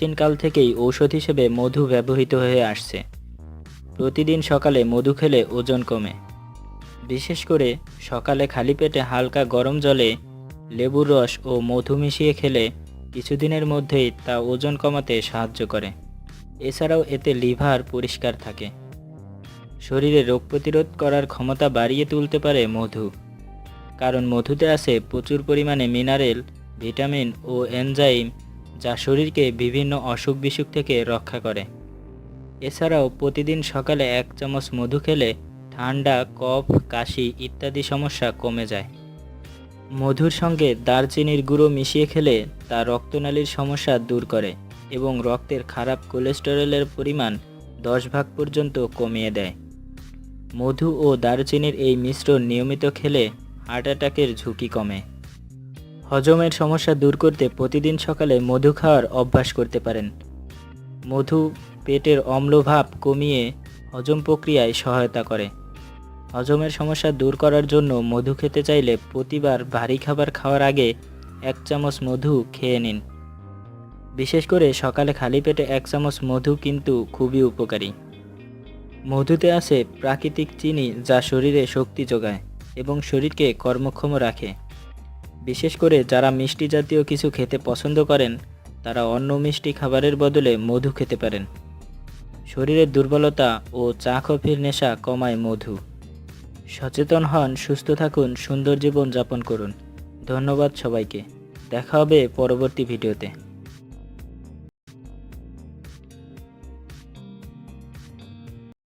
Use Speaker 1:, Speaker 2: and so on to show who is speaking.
Speaker 1: প্রাচীনকাল থেকেই ঔষধ হিসেবে মধু ব্যবহৃত হয়ে আসছে। প্রতিদিন সকালে মধু খেলে ওজন কমে। বিশেষ করে সকালে খালি পেটে হালকা গরম জলে লেবুর রস ও মধু মিশিয়ে খেলে কিছুদিনের মধ্যেই তা ওজন কমাতে সাহায্য করে। এছাড়াও এতে লিভার পরিষ্কার থাকে। শরীরে রোগ প্রতিরোধ করার ক্ষমতা বাড়িয়ে তুলতে পারে মধু। কারণ মধুতে আছে প্রচুর পরিমাণে মিনারেল, ভিটামিন ও এনজাইম যা শরীরকে বিভিন্ন অসুখ বিসুখ থেকে রক্ষা করে। এছাড়াও প্রতিদিন সকালে এক চামচ মধু খেলে ঠান্ডা, কফ, কাশি ইত্যাদি সমস্যা কমে যায়। মধুর সঙ্গে দারচিনির গুঁড়ো মিশিয়ে খেলে তা রক্তনালীর সমস্যা দূর করে এবং রক্তের খারাপ কোলেস্টেরলের পরিমাণ দশ ভাগ পর্যন্ত কমিয়ে দেয়। মধু ও দারচিনির এই মিশ্রণ নিয়মিত খেলে হার্ট অ্যাটাকের ঝুঁকি কমে। হজমের সমস্যা দূর করতে প্রতিদিন সকালে মধু খাওয়ার অভ্যাস করতে পারেন। মধু, পেটের অম্লভাব কমিয়ে হজম প্রক্রিয়ায় সহায়তা করে। হজমের সমস্যা দূর করার জন্য মধু খেতে চাইলে প্রতিবার ভারী খাবার খাওয়ার আগে এক চামচ মধু খেয়ে নিন। বিশেষ করে সকালে খালি পেটে এক চামচ মধু কিন্তু খুবই উপকারী। মধুতে আছে প্রাকৃতিক চিনি যা শরীরে শক্তি যোগায় এবং শরীরকে কর্মক্ষম রাখে। বিশেষ করে যারা মিষ্টি জাতীয় কিছু খেতে পছন্দ করেন, তারা অন্য মিষ্টি খাবারের বদলে মধু খেতে পারেন। শরীরের দুর্বলতা ও চা কফির নেশা কমায় মধু। সচেতন হন, সুস্থ থাকুন, সুন্দর জীবন যাপন করুন। ধন্যবাদ সবাইকে। দেখা হবে পরবর্তী ভিডিওতে।